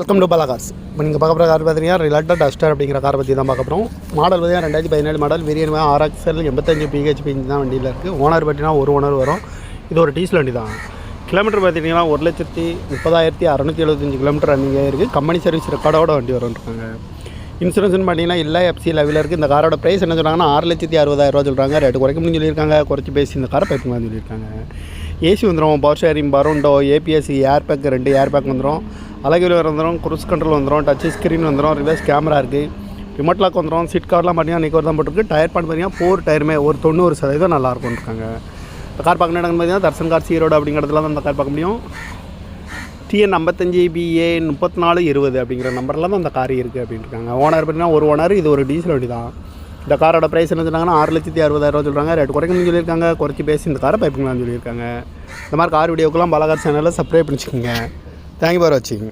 Welcome to Bala cars இப்போ நீங்கள் பார்க்க போகிற கார் பார்த்தீங்கன்னா ரிலாட்டா டஸ்டர் அப்படிங்கிற காரை பற்றி தான் பார்க்க போகிறோம் மாடல் பார்த்தீங்கன்னா ரெண்டாயிரத்தி பதினேழு மாடல் வேரியன் ஆர்எக்ஸ்எல் எண்பத்தஞ்சு பிஹெச்பி தான் வண்டியில் இருக்குது ஓனர் பார்த்தீங்கன்னா ஒரு ஓனர் வரும். இது ஒரு டீசல் வண்டி தான். கிலோமீட்டர் பார்த்தீங்கன்னா ஒரு லட்சத்தி முப்பதாயிரத்தி அறநூற்றி எழுபத்தஞ்சு கிலோமீட்டர் ரன்னிங் இருக்குது கம்பெனி சர்வீஸ் ரெக்கார்டோட வண்டி வரும்ன்றாங்க இன்சூரன்ஸ்னு பார்த்தீங்கன்னா இல்லை எஃப்சி லெவலில் இருக்குது இந்த காரோட ப்ரைஸ் என்ன சொல்கிறாங்கன்னா ஆறு லட்சத்தி அறுபதாயிரரூவா சொல்கிறாங்க ரேட்டு குறைக்க முடியும் சொல்லியிருக்காங்க. குறைச்சி பேசி இந்த காரை பைப்புங்களான்னு சொல்லியிருக்காங்க. ஏசி வந்துடும் பவர் ஷேரிங் பரோண்டோ ஏபிஎஸ்சி ஏர் பேக் ரெண்டு ஏர் பேக் வந்துடும் அழகில் வந்துடும் குரூஸ் கண்ட்ரோல் வந்துடும் டச் ஸ்க்ரீன் வந்துடும் ரிவர்ஸ் கேமரா இருக்குது ரிமோட் லாக் வந்துடும் சீட் கவர்லாம் பார்த்தீங்கன்னா நிக்கோர் தான் போட்டிருக்கு. டயர் பாட் பார்த்தீங்கன்னா ஃபோர் டயருமே ஒரு தொண்ணூறு சதவீதம் நல்லா இருக்கும்னு இருக்காங்க. இந்த கார் பார்க்கணும் இடங்கள் பார்த்தீங்கன்னா தர்சன் கார் சீரோடு அப்படிங்கிறதுல தான் அந்த கார் பார்க்க முடியும். டிஎன் ஐம்பத்தஞ்சு பிஏ முப்பத்தி நாலு இருபது அப்படிங்கிற நம்பர்லாம் தான் அந்த கார் இருக்குது அப்படின்னு இருக்காங்க. ஓனர் பார்த்தீங்கன்னா ஒரு ஓனர் இது ஒரு டீசல் வண்டி தான். இந்த காரோட ப்ரைஸ் என்ன சொன்னாங்கன்னா ஆறு லட்சத்தி அறுபதாயிரரூவா சொல்கிறாங்க ரேட் குறைக்கணும்னு சொல்லியிருக்காங்க. குறைச்சி பேசி இந்த காரை பைப்புங்களான்னு சொல்லியிருக்காங்க. இந்த மாதிரி கார் வீடியோக்கெல்லாம் பலகார் சேனலில் சப்ஸ்கிரைப் பண்ணிச்சுக்கோங்க. தேங்க்யூ பார் வாட்சிங்